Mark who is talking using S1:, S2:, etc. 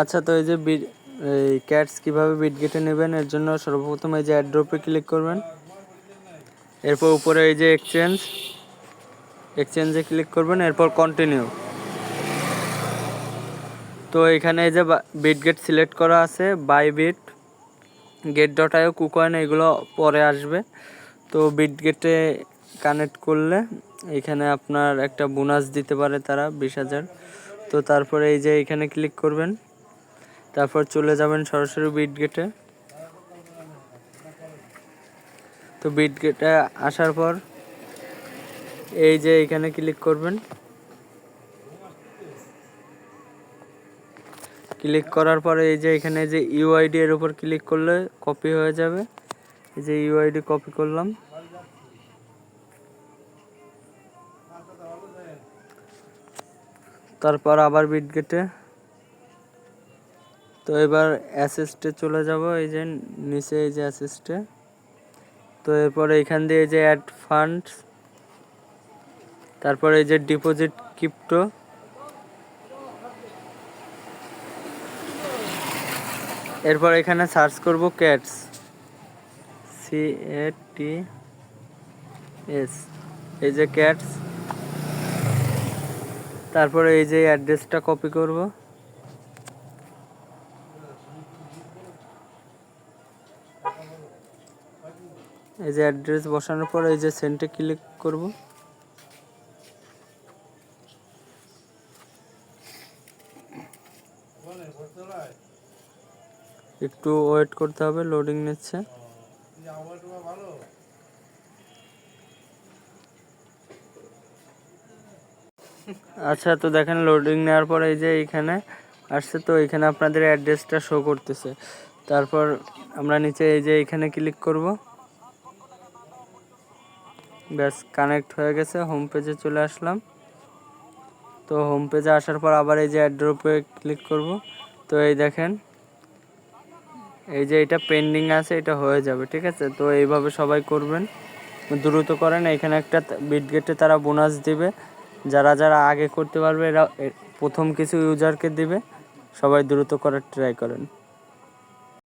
S1: আচ্ছা তো এই যে এই ক্যাটস কীভাবে বিট গেটে নেবেন? এর জন্য সর্বপ্রথম এই যে অ্যাড্রপে ক্লিক করবেন। এরপর উপরে এই যে এক্সচেঞ্জ এক্সচেঞ্জে ক্লিক করবেন, এরপর কন্টিনিউ তো এখানে এই যে বিট গেট সিলেক্ট করা আছে Bybit Gate dot io KuCoin এগুলো পরে আসবে। তো বিট গেটে কানেক্ট করলে এখানে আপনার একটা বোনাস দিতে পারে তারা বিশ হাজার। তো তারপরে এই যে এখানে ক্লিক করবেন। তারপর চলে যাবেন সরাসরি বিট গেটে তো বিট গেটে আসার পর এই যে এখানে ক্লিক করবেন। ক্লিক করার পরে এই যে এখানে যে ইউআইডি এর উপর ক্লিক করলে কপি হয়ে যাবে। এই যে ইউআইডি কপি করলাম। তারপর আবার বিটগেটে তো এবার অ্যাসিস্টে চলে যাব, এই যে নিচে এই যে অ্যাসিস্টে তো এরপরে এখান দিয়ে যে অ্যাড ফান্ডস তারপরে এই যে ডিপোজিট ক্রিপ্টো এরপর এখানে সার্চ করব cats C A T S এই যে ক্যাটস তারপরে এই যে অ্যাড্রেসটা কপি করব। এই যে অ্যাড্রেস বসানোর পর এই যে সেন্টে ক্লিক করব। একটু ওয়েট করতে হবে, লোডিং নিচ্ছে। আচ্ছা তো দেখেন লোডিং নেওয়ার পর এই যে এইখানে আসছে, তো এখানে আপনাদের অ্যাড্রেসটা শো করতেছে। তারপর আমরা নিচে এই যে এখানে ক্লিক করব। ব্যাস কানেক্ট হয়ে গেছে হোম পেজে চলে আসলাম। তো হোম পেজে আসার পর আবার এই যে অ্যাড্রপে ক্লিক করব। তো এই দেখেন, এই যে এটা পেন্ডিং আছে, এটা হয়ে যাবে, ঠিক আছে? তো এইভাবে সবাই করবেন, দ্রুত করেন। এখানে একটা বিটগেটে তারা বোনাস দিবে। যারা যারা আগে করতে পারবে, এরা প্রথম কিছু ইউজারকে দিবে। সবাই দ্রুত করার ট্রাই করেন।